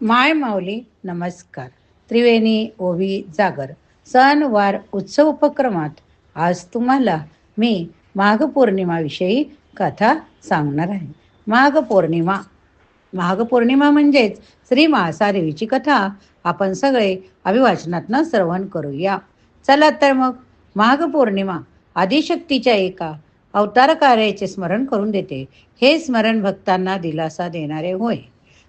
माय माऊली नमस्कार. त्रिवेणी ओवी जागर सणवार उत्सव उपक्रमात आज तुम्हाला मी माघ पौर्णिमाविषयी कथा सांगणार आहे. माघ पौर्णिमा माघ पौर्णिमा म्हणजेच श्री महासादेवीची कथा. आपण सगळे अभिवाचनातनं श्रवण करूया. चला तर मग माघ पौर्णिमा आदिशक्तीच्या एका अवतार कार्याचे स्मरण करून देते. हे स्मरण भक्तांना दिलासा देणारे होय.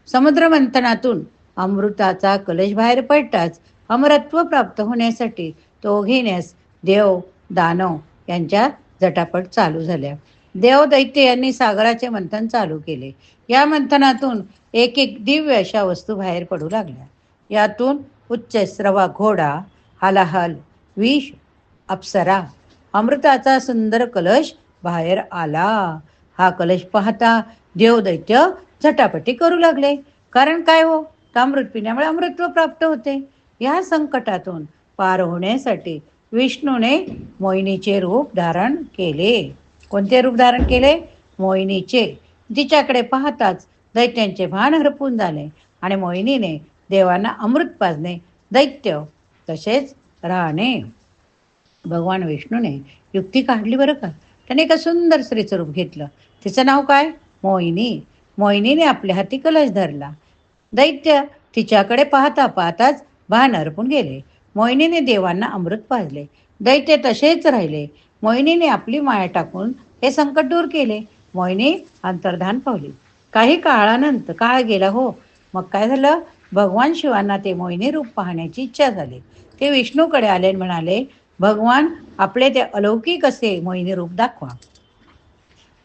समुद्र मंथनातून अमृताचा कलश बाहेर पडताच अमरत्व प्राप्त होण्यासाठी तो घेण्यास देव दानव यांच्या जटापट चालू झाल्या. देव दैत्य यांनी सागराचे मंथन चालू केले. या मंथनातून एक एक दिव्य अशा वस्तू बाहेर पडू लागल्या. यातून उच्च स्रवा घोडा हालाहल विष अप्सरा अमृताचा सुंदर कलश बाहेर आला. हा कलश पाहता देव दैत्य झटापटी करू लागले. कारण काय हो? अमृत पिण्यामुळे अमृत्व प्राप्त होते. या संकटातून पार होण्यासाठी विष्णूने मोहिनीचे रूप धारण केले. कोणते रूप धारण केले? मोहिनीचे. तिच्याकडे पाहताच दैत्यांचे भान हरपून झाले आणि मोहिनीने देवांना अमृत पाजणे दैत्य तसेच राहणे. भगवान विष्णूने युक्ती काढली बरं का? त्याने एका सुंदर स्त्रीचं रूप घेतलं. तिचं नाव काय? मोहिनी. मोहिनीने आपल्या हाती कलश धरला. दैत्य तिच्याकडे पाहता पाहताच भान अर्पून गेले. मोहिनीने देवांना अमृत पाजले. दैत्य तसेच राहिले. मोहिनीने आपली माया टाकून हे संकट दूर केले. मोहिनी अंतर्धान पावली. काही काळानंतर काळ गेला हो. मग काय झालं? भगवान शिवांना ते मोहिनी रूप पाहण्याची इच्छा झाली. ते विष्णूकडे आले म्हणाले भगवान आपले ते अलौकिक असे मोहिनी रूप दाखवा.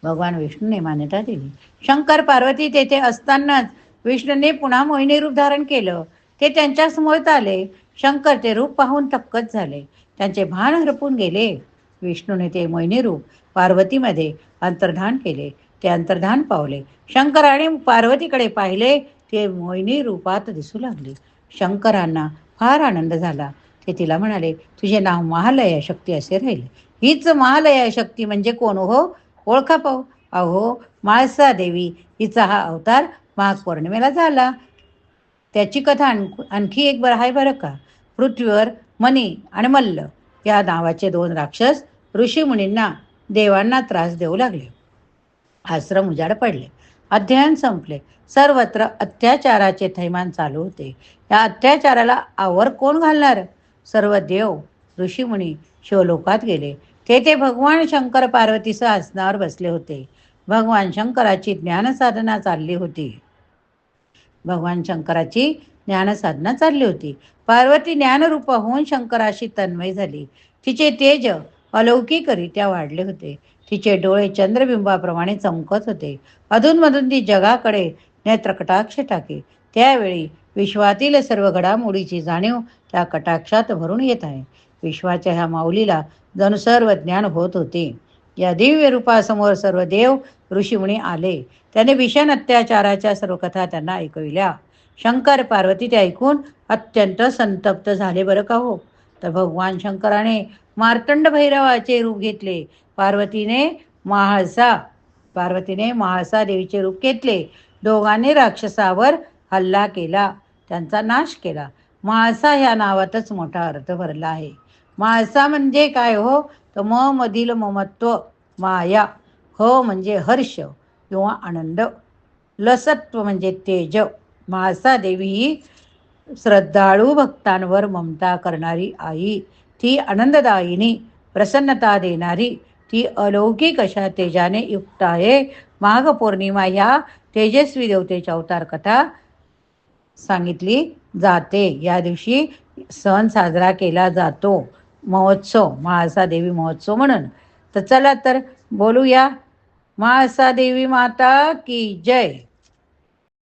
भगवान विष्णूने मान्यता दिली. शंकर पार्वती तेथे असतानाच विष्णूने पुन्हा मोहिनी रूप धारण केलं. ते त्यांच्यासमोर आले. शंकर ते रूप पाहून थक्कच झाले. त्यांचे भान हरपून गेले. विष्णूने ते मोहिनी रूप पार्वतीमध्ये अंतर्धान केले. ते अंतर्धान पावले. शंकराने पार्वतीकडे पाहिले ते मोहिनी रूपात दिसू लागले. शंकरांना फार आनंद झाला. ते तिला म्हणाले तुझे नाव महालया शक्ती असे राहिले. हीच महालया शक्ती म्हणजे कोण हो? ओळखा पाहू. अहो माळसा देवी हिचा हा अवतार माघ पौर्णिमेला झाला. त्याची कथा आणखी एक बरं आहे बरं का? पृथ्वीवर मनी आणि मल्ल या नावाचे दोन राक्षस ऋषीमुनींना देवांना त्रास देऊ लागले. आश्रम उजाड पडले. अध्ययन संपले. सर्वत्र अत्याचाराचे थैमान चालू होते. या अत्याचाराला आवर कोण घालणार? सर्व देव ऋषीमुनी शिवलोकात गेले. तेथे भगवान शंकर पार्वतीचं आसनावर बसले होते भगवान शंकराची ज्ञानसाधना चालली होती. भगवान शंकराची ज्ञानसाधना चालली होती. पार्वती ज्ञानरूप होऊन शंकराशी तन्मय झाली. तिचे तेज अलौकिकरित्या वाढले होते. तिचे डोळे चंद्रबिंबाप्रमाणे चमकत होते. अधूनमधून ती जगाकडे नेत्रकटाक्ष टाके. त्यावेळी विश्वातील सर्व घडामोडीची जाणीव त्या कटाक्षात भरून येत आहे. विश्वाच्या ह्या माऊलीला जणू सर्व ज्ञान होत होते. या दिव्य रूपासमोर सर्व देव ऋषीमुनी आले. त्याने भीषण अत्याचाराच्या सर्व कथा त्यांना ऐकविल्या. शंकर पार्वती ते ऐकून अत्यंत संतप्त झाले बरं का हो? तर भगवान शंकराने मार्तंड भैरवाचे रूप घेतले. पार्वतीने महाळसा पार्वतीने महासा देवीचे रूप घेतले. दोघांनी राक्षसावर हल्ला केला. त्यांचा नाश केला. महाळसा ह्या नावातच मोठा अर्थ भरला आहे. माळसा म्हणजे काय हो? तर म मधील ममत्व माया ह म्हणजे हर्ष किंवा आनंद. लसत्व म्हणजे तेज. महाळसा देवी ही श्रद्धाळू भक्तांवर ममता करणारी आई. ती आनंददायिनी प्रसन्नता देणारी ती अलौकिक अशा तेजाने युक्त आहे. माघ पौर्णिमा या तेजस्वी देवतेच्या अवतार कथा सांगितली जाते. या दिवशी सण साजरा केला जातो. महोत्सव महासा देवी महोत्सव म्हणून. तर चला तर बोलूया. महासा देवी माता की जय.